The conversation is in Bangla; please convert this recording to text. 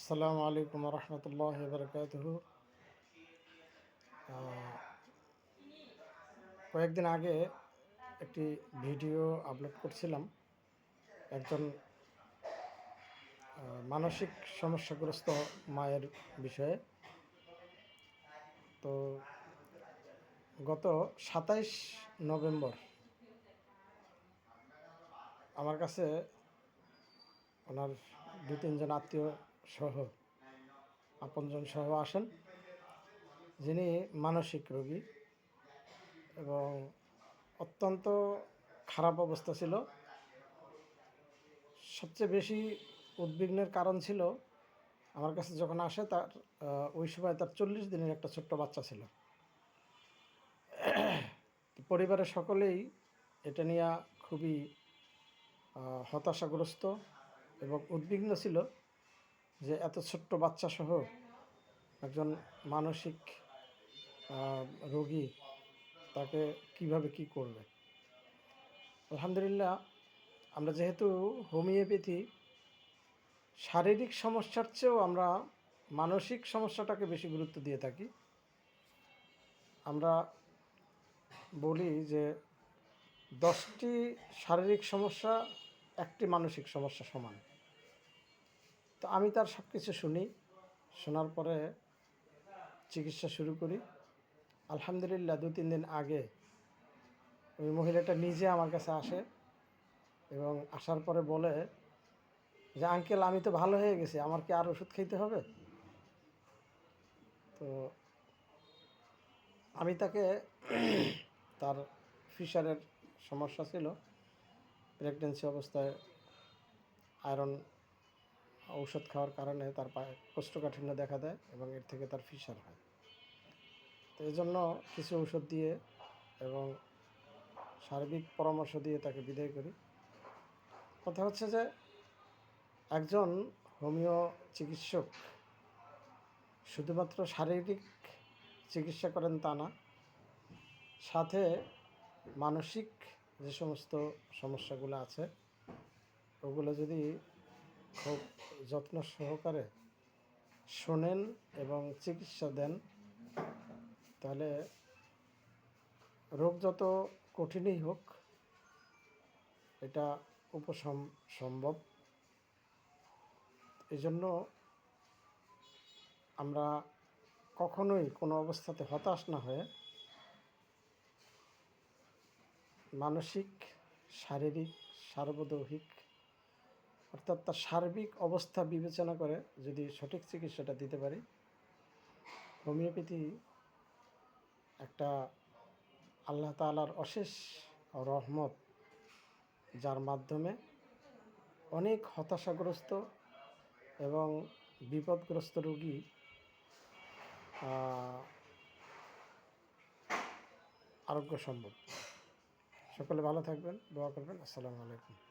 আসসালামু আলাইকুম রহমতুল্লাহ বরকাত কয়েকদিন আগে একটি ভিডিও আপলোড করছিলাম। একজন মানসিক সমস্যাগ্রস্ত মায়ের বিষয়ে। তো গত সাতাইশ নভেম্বর আমার কাছে ওনার দু তিনজন আত্মীয় সহ আপনজন সহ আসেন, যিনি মানসিক রোগী এবং অত্যন্ত খারাপ অবস্থা ছিল। সবচেয়ে বেশি উদ্বিগ্নের কারণ ছিল, আমার কাছে যখন আসে তার ওই সময় তার চল্লিশ দিনের একটা ছোট্ট বাচ্চা ছিল। পরিবারের সকলেই এটা নিয়ে খুবই হতাশাগ্রস্ত এবং উদ্বিগ্ন ছিল। যে এত ছোট্ট বাচ্চা সহ একজন মানসিক রোগী তাকে কীভাবে কি করবে? আলহামদুলিল্লাহ, আমরা যেহেতু হোমিওপ্যাথি, শারীরিক সমস্যার চেয়েও আমরা মানসিক সমস্যাটাকে বেশি গুরুত্ব দিয়ে থাকি। আমরা বলি যে দশটি শারীরিক সমস্যা একটি মানসিক সমস্যা সমান। তো আমি তার সব কিছু শুনি। শোনার পরে চিকিৎসা শুরু করি। আলহামদুলিল্লাহ দু তিন দিন আগে ওই মহিলাটা নিজে আমার কাছে আসে এবং আসার পরে বলে যে, আঙ্কেল, আমি তো ভালো হয়ে গেছি, আমার কি আর ওষুধ খেতে হবে? তো আমি তাকে তার ফিশারের সমস্যা ছিল প্রেগনেন্সি অবস্থায় আয়রন ঔষধ খাওয়ার কারণে তার পায়ে কোষ্ঠকাঠিন্য দেখা দেয় এবং এর থেকে তার ফিশার হয়। তো এই জন্য কিছু ঔষধ দিয়ে এবং সার্বিক পরামর্শ দিয়ে তাকে বিদায় করি। কথা হচ্ছে যে একজন হোমিও চিকিৎসক শুধুমাত্র শারীরিক চিকিৎসা করেন তা না, সাথে মানসিক যে সমস্ত সমস্যাগুলো আছে, ওগুলো যদি খুব যত্ন সহকারে শোনেন এবং চিকিৎসা দেন, তাহলে রোগ যত কঠিনই হোক, এটা উপশম সম্ভব। এই জন্য আমরা কখনোই কোনো অবস্থাতে হতাশ না হয়ে মানসিক, শারীরিক, সার্বদৌহিক অর্থাৎ তার সার্বিক অবস্থা বিবেচনা করে যদি সঠিক চিকিৎসাটা দিতে পারি, হোমিওপ্যাথি একটা আল্লাহ তালার অশেষ রহমত, যার মাধ্যমে অনেক হতাশাগ্রস্ত এবং বিপদগ্রস্ত রোগী আরোগ্য সম্ভব সকলে ভালো থাকবেন, দোয়া করবেন। আসসালামু আলাইকুম।